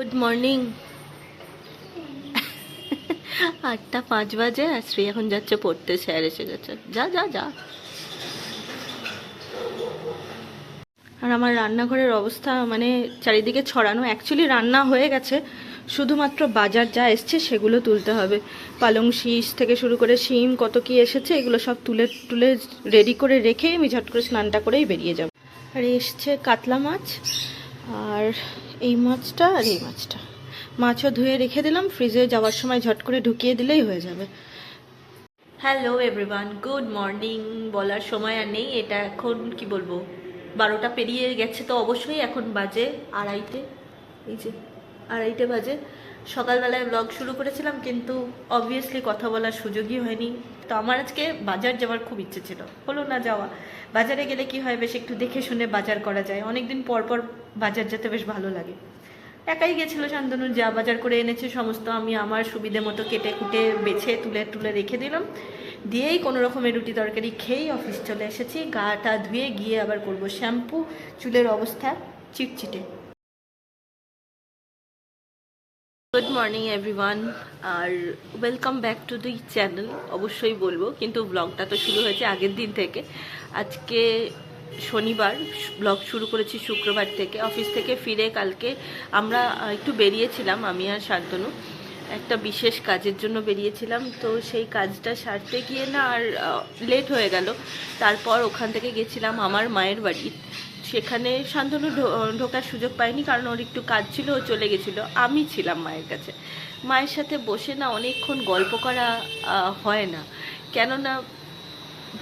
Good morning আটটা পাঁচ বাজে আর শ্রী এখন যাচ্ছে পড়তে, স্যার এসে গেছে। যা যা যা। আর আমার রান্নাঘরের অবস্থা মানে চারিদিকে ছড়ানো। অ্যাকচুয়ালি রান্না হয়ে গেছে, শুধুমাত্র বাজার যা এসছে সেগুলো তুলতে হবে। পালং শীষ থেকে শুরু করে শিম, কত কি এসেছে, এগুলো সব তুলে তুলে রেডি করে রেখেই আমি ঝট করে স্নানটা করেই বেরিয়ে যাব। আর এসছে কাতলা মাছ, আর এই মাছটা আর এই মাছটা। মাছও ধুয়ে রেখে দিলাম, ফ্রিজে যাওয়ার সময় ঝট করে ঢুকিয়ে দিলেই হয়ে যাবে। হ্যালো এভরিওয়ান গুড মর্নিং বলার সময় আর নেই। এটা এখন, কি বলব, বারোটা পেরিয়ে গেছে তো অবশ্যই এখন বাজে আড়াইটে। এই যে, আড়াইটে বাজে। সকালবেলায় ব্লগ শুরু করেছিলাম, কিন্তু অবভিয়াসলি কথা বলার সুযোগই হয়নি। তো আমার আজকে বাজার যাওয়ার খুব ইচ্ছে ছিল। হলো না যাওয়া। বাজারে গেলে কি হয়, বেশ একটু দেখে শুনে বাজার করা যায়। অনেকদিন পর পর বাজার যেতে বেশ ভালো লাগে। একাই গেছিল শান্তনু, যা বাজার করে এনেছে, সমস্ত আমি আমার সুবিধে মতো কেটে কুটে বেছে, তুলে তুলে রেখে দিলাম। দিয়েই কোনো রকমের রুটি তরকারি খেয়েই অফিস চলে এসেছি। গাটা ধুয়ে গিয়ে আবার করব শ্যাম্পু। চুলের অবস্থা চিটচিটে। Good morning everyone R welcome back to the channel অবশ্যই বলব। কিন্তু ব্লগটা তো শুরু হয়েছে আগের দিন থেকে। আজকে শনিবার ব্লগ শুরু করেছি শুক্রবার থেকে। অফিস থেকে ফিরে কালকে আমরা একটু বেরিয়েছিলাম, আমি আর শান্তনু। একটা বিশেষ কাজের জন্য বেরিয়েছিলাম। তো সেই কাজটা সারতে গিয়ে না আর লেট হয়ে গেল। তারপর ওখান থেকে গেছিলাম আমার মায়ের বাড়ি। সেখানে শান্তনু ঢোকার সুযোগ পায়নি কারণ ওর একটু কাজ ছিল, ও চলে গেছিল। আমি ছিলাম মায়ের কাছে। মায়ের সাথে বসে না অনেকক্ষণ গল্প করা হয় না। কেননা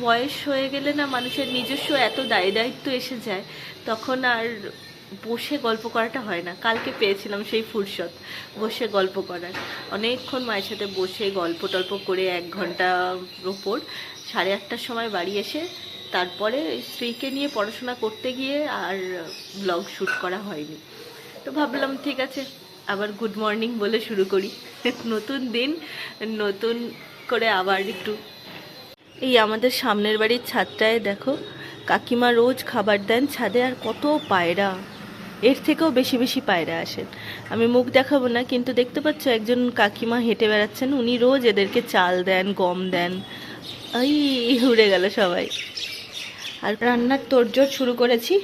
বয়স হয়ে গেলে না মানুষের নিজস্ব এত দায় দায়িত্ব এসে যায়, তখন আর বসে গল্প করাটা হয় না। কালকে পেয়েছিলাম সেই ফুরসত, বসে গল্প করার। অনেকক্ষণ মায়ের সাথে বসে গল্প টল্প করে এক ঘণ্টার ওপর, সাড়ে আটটার সময় বাড়ি এসে তারপরে স্ত্রীকে নিয়ে পড়াশোনা করতে গিয়ে আর ব্লগ শ্যুট করা হয়নি। তো ভাবলাম, ঠিক আছে, আবার গুড মর্নিং বলে শুরু করি। নতুন দিন, নতুন করে আবার একটু। এই আমাদের সামনের বাড়ির ছাদটায় দেখো, কাকিমা রোজ খাবার দেন ছাদে আর কত পায়রা। এর থেকেও বেশি বেশি পায়রা আসেন। আমি মুখ দেখাবো না, কিন্তু দেখতে পাচ্ছ একজন কাকিমা হেঁটে বেড়াচ্ছেন। উনি রোজ এদেরকে চাল দেন, গম দেন। এই, উড়ে গেল সবাই। আর রান্নার তোড়জোড় শুরু করেছি।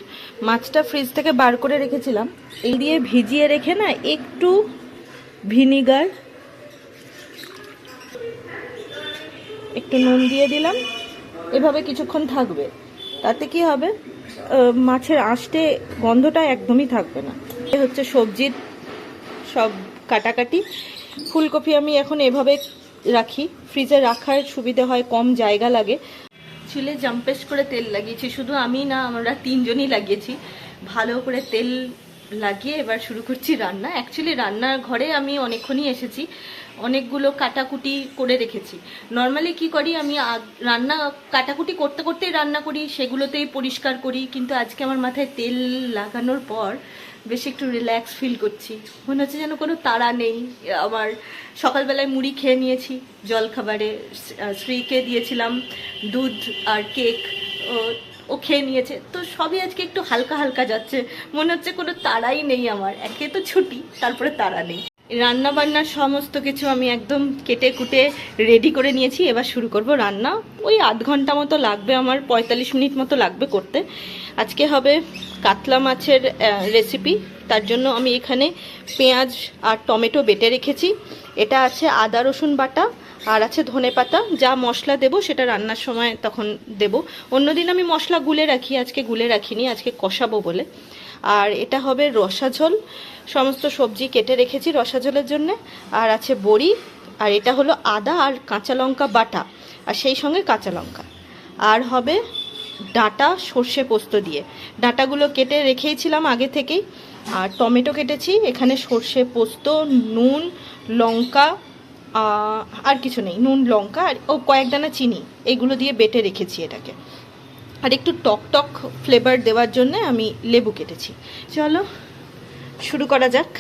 মাছটা ফ্রিজ থেকে বার করে রেখেছিলাম। এই দিয়ে ভিজিয়ে রেখে না একটু ভিনিগার, একটু নুন দিয়ে দিলাম। এভাবে কিছুক্ষণ থাকবে। তাতে কি হবে? মাছের আঁশটে গন্ধটা একদমই থাকবে না। এ হচ্ছে সবজির সব কাটাকাটি। ফুলকপি আমি এখন এভাবে রাখি। ফ্রিজে রাখার সুবিধে হয়, কম জায়গা লাগে। চুলে জাম্পেস করে তেল লাগিয়েছি। শুধু আমি না, আমরা তিনজনই লাগিয়েছি। ভালো করে তেল লাগিয়ে এবার শুরু করছি রান্না। অ্যাকচুয়ালি রান্নার ঘরে আমি অনেকক্ষণই এসেছি। অনেকগুলো কাটাকুটি করে রেখেছি। নর্মালি কি করি, আমি রান্না, কাটাকুটি করতে করতেই রান্না করি, সেগুলোতেই পরিষ্কার করি। কিন্তু আজকে আমার মাথায় তেল লাগানোর পর বেশ একটু রিল্যাক্স ফিল করছি। মনে হচ্ছে যেন কোনো তাড়া নেই, আমার সকালবেলায় মুড়ি খেয়ে নিয়েছি, জল খাবারে স্ত্রীকে দিয়েছিলাম দুধ আর কেক ও খেয়ে নিয়েছে। তো সবই আজকে একটু হালকা হালকা যাচ্ছে, মনে হচ্ছে কোনো তাড়াই নেই আমার, একে তো ছুটি, তারপরে তাড়া নেই। রান্না বান্নার সমস্ত কিছু আমি একদম কেটে কুটে রেডি করে নিয়েছি, এবার শুরু করব রান্না। ওই আধ ঘণ্টা মতো লাগবে আমার, পঁয়তাল্লিশ মিনিট মতো লাগবে করতে। আজকে হবে কাতলা মাছের রেসিপি তার জন্য আমি এখানে পেঁয়াজ আর টমেটো বেটে রেখেছি। এটা আছে আদা, রসুন বাটা আর আছে ধনে পাতা। যা মশলা দেবো সেটা রান্নার সময় তখন দেব। অন্যদিন আমি মশলা গুলে রাখি, আজকে গুলে রাখিনি, আজকে কষাবো বলে। আর এটা হবে রসা ঝোল। সমস্ত সবজি কেটে রেখেছি রসা ঝোলের জন্য। আর আছে বড়ি, আর এটা হলো আদা আর কাঁচা লঙ্কা বাটা। আর সেই সঙ্গে কাঁচা লঙ্কা। আর হবে ডাঁটা, সর্ষে পোস্ত দিয়ে। ডাটাগুলো কেটে রেখেইছিলাম আগে থেকেই। আর টমেটো কেটেছি, এখানে সর্ষে পোস্ত, নুন, লঙ্কা আর কিছু নেই, নুন, লঙ্কা আর ও কয়েক দানা চিনি, এগুলো দিয়ে বেটে রেখেছি এটাকে। আর একটু টক টক ফ্লেভার দেওয়ার জন্য আমি লেবু কেটেছি। চলো, শুরু করা যাক।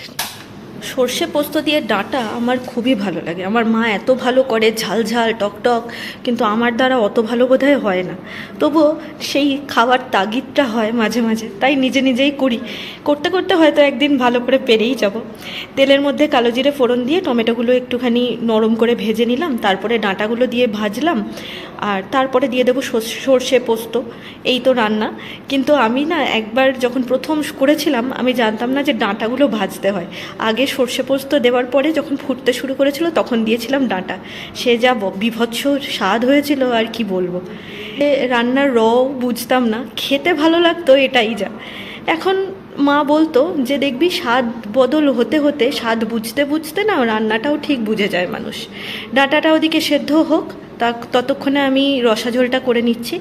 সর্ষে পোস্ত দিয়ে ডাঁটা আমার খুবই ভালো লাগে। আমার মা এত ভালো করে ঝাল ঝাল, টক টক, কিন্তু আমার দ্বারা অত ভালো বোধহয় হয় না। তবুও সেই খাওয়ার তাগিদটা হয় মাঝে মাঝে, তাই নিজে নিজেই করি। করতে করতে হয়তো একদিন ভালো করে পেরেই যাব। তেলের মধ্যে কালো জিরে ফোড়ন দিয়ে টমেটোগুলো একটুখানি নরম করে ভেজে নিলাম, তারপরে ডাঁটাগুলো দিয়ে ভাজলাম। আর তারপরে দিয়ে দেবো সর্ষে- পোস্ত। এই তো রান্না। কিন্তু আমি না একবার যখন প্রথম করেছিলাম, আমি জানতাম না যে ডাঁটাগুলো ভাজতে হয়। আগে সর্ষে পোস্ত দেওয়ার পরে যখন ফুটতে শুরু করেছিল, তখন দিয়েছিলাম ডাঁটা। সে যা বিভৎস স্বাদ হয়েছিল, আর কি বলব। রান্নার র বুঝতাম না। খেতে ভালো লাগতো, এটাই যা। এখন মা বলতো যে, দেখবি, স্বাদ বদল হতে হতে, স্বাদ বুঝতে বুঝতে না রান্নাটাও ঠিক বুঝে যায় মানুষ। ডাঁটাটা ওদিকে সেদ্ধ হোক তা ততক্ষণে আমি রসা ঝোলটা করে নিচ্ছি।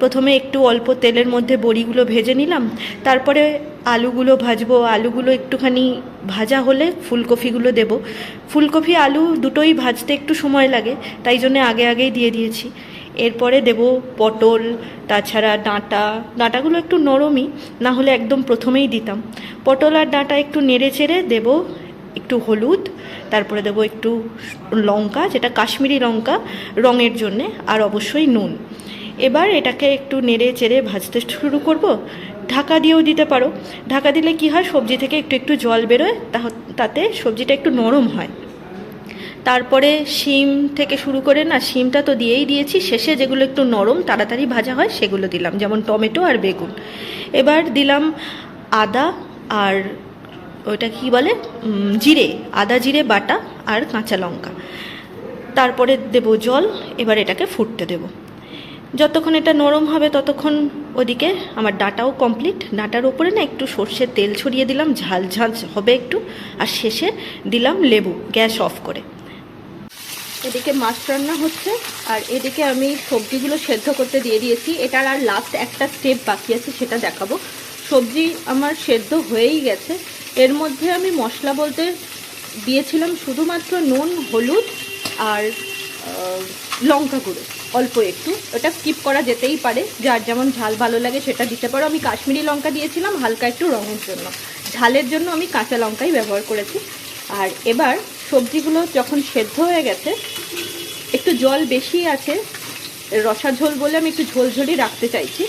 প্রথমে একটু অল্প তেলের মধ্যে বড়িগুলো ভেজে নিলাম। তারপরে আলুগুলো ভাজবো। আলুগুলো একটুখানি ভাজা হলে ফুলকপিগুলো দেব। ফুলকপি, আলু দুটোই ভাজতে একটু সময় লাগে, তাই জন্য আগে আগেই দিয়ে দিয়েছি। এরপরে দেব পটল, তাছাড়া ডাঁটা। ডাঁটাগুলো একটু নরমই না হলে একদম প্রথমেই দিতাম। পটল আর ডাঁটা একটু নেড়ে চেড়ে দেবো একটু হলুদ। তারপরে দেবো একটু লঙ্কা, যেটা কাশ্মীরি লঙ্কা, রঙের জন্যে, আর অবশ্যই নুন। এবার এটাকে একটু নেড়ে চেড়ে ভাজতে শুরু করব। ঢাকা দিয়েও দিতে পারো। ঢাকা দিলে কি হয়, সবজি থেকে একটু একটু জল বেরোয় তাতে সবজিটা একটু নরম হয়। তারপরে শিম থেকে শুরু করে, না, শিমটা তো দিয়েই দিয়েছি, শেষে যেগুলো একটু নরম, তাড়াতাড়ি ভাজা হয়, সেগুলো দিলাম, যেমন টমেটো আর বেগুন। এবার দিলাম আদা আর ওইটা কি বলে? জিরে, আদা জিরে, বাটা আর কাঁচা লঙ্কা। তারপরে দেব জল, এবার এটাকে ফুটতে দেব। যতক্ষণ এটা নরম হবে ততক্ষণ ওদিকে আমার ডাটাও কমপ্লিট ডাটার উপরে না একটু সর্ষের তেল ছড়িয়ে দিলাম, ঝাল ঝাল হবে একটু। আর শেষে দিলাম লেবু, গ্যাস অফ করে। এদিকে মাছ রান্না হচ্ছে, আর এদিকে আমি সবজিগুলো সেদ্ধ করতে দিয়ে দিয়েছি। এটার আর লাস্ট একটা স্টেপ বাকি আছে, সেটা দেখাবো। সবজি আমার সেদ্ধ হয়েই গেছে। এর মধ্যে আমি মশলা বলতে দিয়েছিলাম শুধুমাত্র নুন, হলুদ আর লঙ্কা গুঁড়ো, অল্প একটু। ওটা স্কিপ করা যেতেই পারে। যার যেমন ঝাল ভালো লাগে সেটা দিতে পারো। আমি কাশ্মীরি লঙ্কা দিয়েছিলাম হালকা একটু রঙের জন্য। ঝালের জন্য আমি কাঁচা লঙ্কাই ব্যবহার করেছি। আর এবার সবজিগুলো যখন সেদ্ধ হয়ে গেছে, একটু জল বেশি আছে রসা ঝোল বলে আমি একটু ঝোলঝোলই রাখতে চাইছি।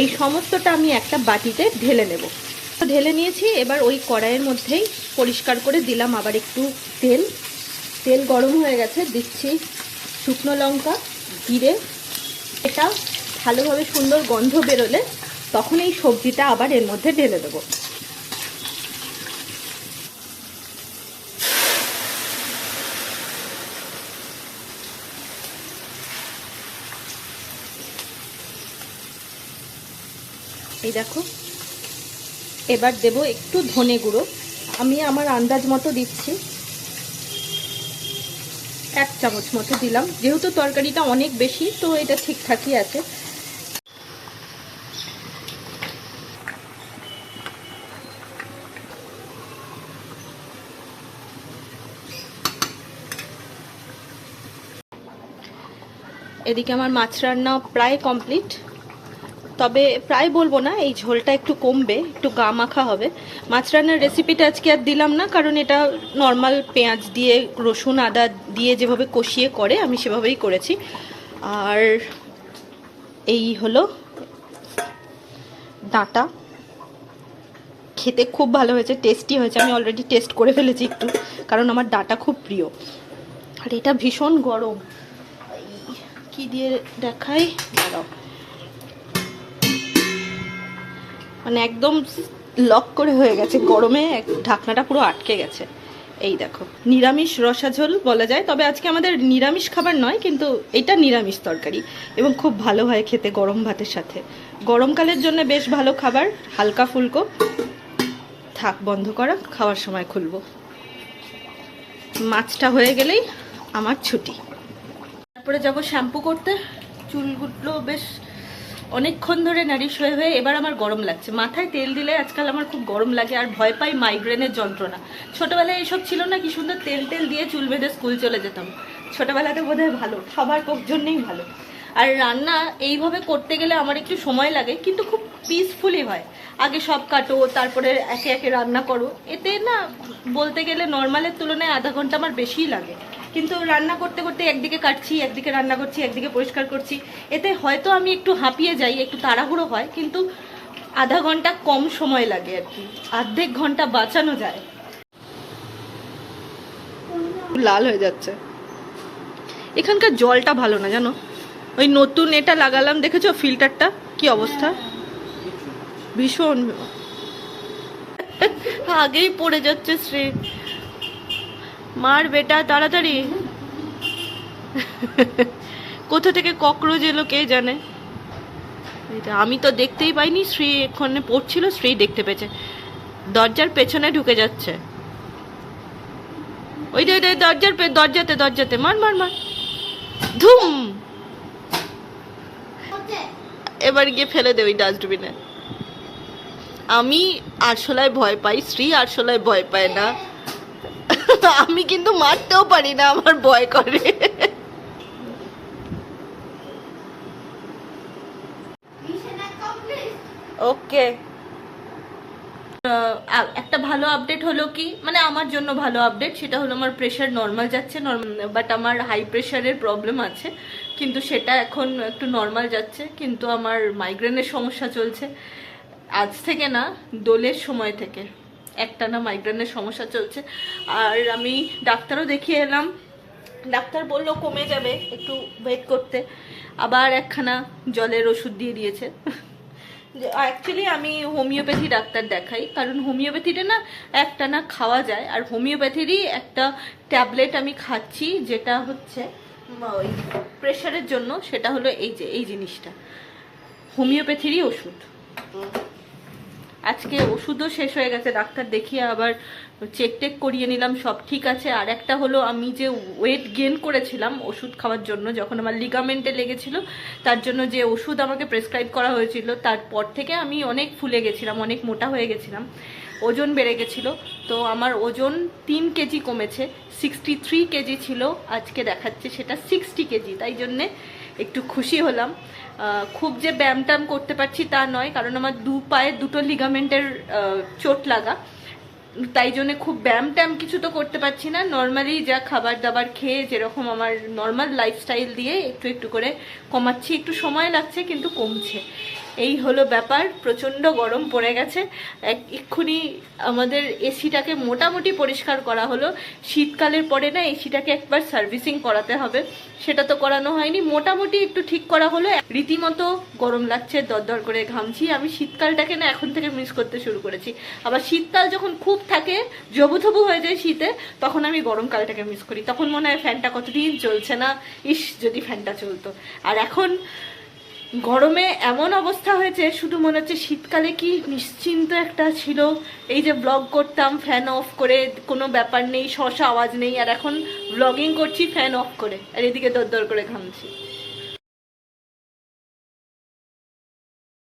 এই সমস্তটা আমি একটা বাটিতে ঢেলে নেব। ঢেলে নিয়েছি, এবার ওই কড়াইয়ের মধ্যেই পরিষ্কার করে দিলাম আবার একটু তেল। তেল গরম হয়ে গেছে, দিচ্ছি শুকনো লঙ্কা, জিরে। এটা ভালোভাবে সুন্দর গন্ধ বেরোলে তখন এই সবজিটা আবার এর মধ্যে ঢেলে দেবো। এই দেখো এবার দেব একটু ধনে গুঁড়ো। আমি আমার আন্দাজ মতো দিচ্ছি। এক চামচ মতো দিলাম। যেহেতু তরকারিটা অনেক বেশি, তো এটা ঠিকঠাকই আছে। এদিকে আমার মাছ রান্না প্রায় কমপ্লিট। তবে প্রায় বলব না, এই ঝোলটা একটু কমবে, একটু গা মাখা হবে। মাছ রান্নার রেসিপিটা আজকে আর দিলাম না, কারণ এটা নর্মাল পেঁয়াজ দিয়ে, রসুন, আদা দিয়ে যেভাবে কষিয়ে করে আমি সেভাবেই করেছি। আর এই হলো ডাঁটা। খেতে খুব ভালো হয়েছে টেস্টি হয়েছে, আমি অলরেডি টেস্ট করে ফেলেছি একটু, কারণ আমার ডাঁটা খুব প্রিয়। আর এটা ভীষণ গরম। কি দিয়ে দেখাই? দাঁড়াও। মানে একদম লক করে হয়ে গেছে। গরমে ঢাকনাটা পুরো আটকে গেছে। এই দেখো, নিরামিষ রসা ঝোল বলা যায়। তবে আজকে আমাদের নিরামিষ খাবার নয়, কিন্তু এটা নিরামিষ তরকারি এবং খুব ভালো হয় খেতে গরম ভাতের সাথে। গরমকালের জন্য বেশ ভালো খাবার, হালকা ফুলকো। থাক, বন্ধ করা, খাওয়ার সময় খুলবো। মাছটা হয়ে গেলেই আমার ছুটি। তারপরে যাব শ্যাম্পু করতে। চুলগুলো বেশ অনেকক্ষণ ধরে নারিশ হয়ে হয়ে এবার আমার গরম লাগছে। মাথায় তেল দিলে আজকাল আমার খুব গরম লাগে আর ভয় পাই মাইগ্রেনের যন্ত্রণা। ছোটবেলায় এসব ছিল না, কি সুন্দর তেল তেল দিয়ে চুল বেঁধে স্কুল চলে যেতাম। ছোটবেলাতে বোধহয় ভালো, সবার জন্যেই ভালো। আর রান্না এইভাবে করতে গেলে আমার একটু সময় লাগে, কিন্তু খুব পিসফুলি হয়। আগে সব কাটো, তারপরে একে একে রান্না করো। এতে না বলতে গেলে নর্মালের তুলনায় আধা ঘণ্টা আমার বেশিই লাগে। কিন্তু রান্না করতে করতে একদিকে কাটছি একদিকে রান্না করছি একদিকে পরিষ্কার করছি। এতে হয়তো আমি একটু হাঁপিয়ে যাই একটু তাড়াহুড়ো হয় কিন্তু আধা ঘণ্টা কম সময় লাগে আর কি। অর্ধেক ঘণ্টা বাঁচানো যায়। লাল হয়ে যাচ্ছে। এখানকার জলটা ভালো না জানো? ওই নতুন এটা লাগালাম দেখেছ ফিল্টারটা? কি অবস্থা? ভীষণ। আগেই পড়ে যাচ্ছে শ্রী মার বেটা, তাড়াতাড়ি। কোথা থেকে ককরোচ এলো কে জানে? আমি তো দেখতেই পাইনি শ্রী এখানে পড়ছিল শ্রী দেখতে পেয়েছে। দরজার পেছনে ঢুকে যাচ্ছে। ওই ওই দরজার দরজাতে দরজাতে। মার মার মার। ধুম! এবার গিয়ে ফেলে দে ওই ডাস্টবিনে। আমি আরশোলায় ভয় পাই শ্রী আরশোলায় ভয় পায় না। আমি কিন্তু মারতেও পারি না, আমার ভয় করে। ওকে। একটা ভালো আপডেট হলো কি? মানে আমার জন্য ভালো আপডেট সেটা হলো আমার প্রেশার নর্মাল যাচ্ছে বাট আমার হাই প্রেশারের প্রবলেম আছে, কিন্তু সেটা এখন একটু নর্মাল যাচ্ছে, কিন্তু আমার মাইগ্রেনের সমস্যা চলছে। আজ থেকে না, দোলের সময় থেকে। একটা না মাইগ্রেনের সমস্যা চলছে। আর আমি ডাক্তারও দেখিয়ে এলাম। ডাক্তার বলল কমে যাবে, একটু ওয়েট করতে। আবার একখানা জলের ওষুধ দিয়ে দিয়েছে। অ্যাকচুয়ালি আমি হোমিওপ্যাথি ডাক্তার দেখাই। কারণ হোমিওপ্যাথিটা না একটা না খাওয়া যায়। আর হোমিওপ্যাথিরই একটা ট্যাবলেট আমি খাচ্ছি, যেটা হচ্ছে ওই প্রেশারের জন্য, সেটা হলো এই যে, এই জিনিসটা। হোমিওপ্যাথিরই ওষুধ। আজকে ওষুধও শেষ হয়ে গেছে, ডাক্তার দেখিয়ে আবার চেক টেক করিয়ে নিলাম, সব ঠিক আছে। আর একটা হলো, আমি যে ওয়েট গেন করেছিলাম ওষুধ খাওয়ার জন্য, যখন আমার লিগামেন্টে লেগেছিল, তার জন্য যে ওষুধ আমাকে প্রেসক্রাইব করা হয়েছিল, তারপর থেকে আমি অনেক ফুলে গেছিলাম, অনেক মোটা হয়ে গেছিলাম, ওজন বেড়ে গেছিল। তো আমার ওজন তিন কেজি কমেছে সিক্সটি থ্রি কেজি ছিল, আজকে দেখাচ্ছে সেটা সিক্সটি কেজি, তাই জন্যে একটু খুশি হলাম। খুব যে ব্যায়াম ট্যাম করতে পারছি তা নয়, কারণ আমার দু পায়ে দুটো লিগামেন্টের চোট লাগা। তাই জন্য খুব ব্যায়াম ট্যাম কিছু তো করতে পারছি না। নর্মালি যা খাবার দাবার খেয়ে যেরকম আমার নর্মাল লাইফস্টাইল দিয়ে একটু একটু করে কমাচ্ছি। একটু সময় লাগছে, কিন্তু কমছে। এই হলো ব্যাপার, প্রচণ্ড গরম পড়ে গেছে। এক, এক্ষুনি আমাদের এসিটাকে মোটামুটি পরিষ্কার করা হলো। শীতকালের পরে না এসিটাকে একবার সার্ভিসিং করাতে হবে। সেটা তো করানো হয়নি, মোটামুটি একটু ঠিক করা হলো। রীতিমতো গরম লাগছে, দরদর করে ঘামছি। আমি শীতকালটাকে না এখন থেকে মিস করতে শুরু করেছি। আবার শীতকাল যখন খুব থাকে জবুথবু হয়ে যায় শীতে, তখন আমি গরমকালটাকে মিস করি। তখন মনে হয় ফ্যানটা কতদিন চলছে না? ইস, যদি ফ্যানটা চলতো। আর এখন গরমে এমন অবস্থা হয়েছে, শুধু মনে হচ্ছে শীতকালে কি নিশ্চিন্ত একটা ছিল। এই যে ব্লগ করতাম ফ্যান অফ করে, কোনো ব্যাপার নেই, শশা আওয়াজ নেই, আর এখন ব্লগিং করছি ফ্যান অফ করে। আর এদিকে দর দর করে ঘামছি।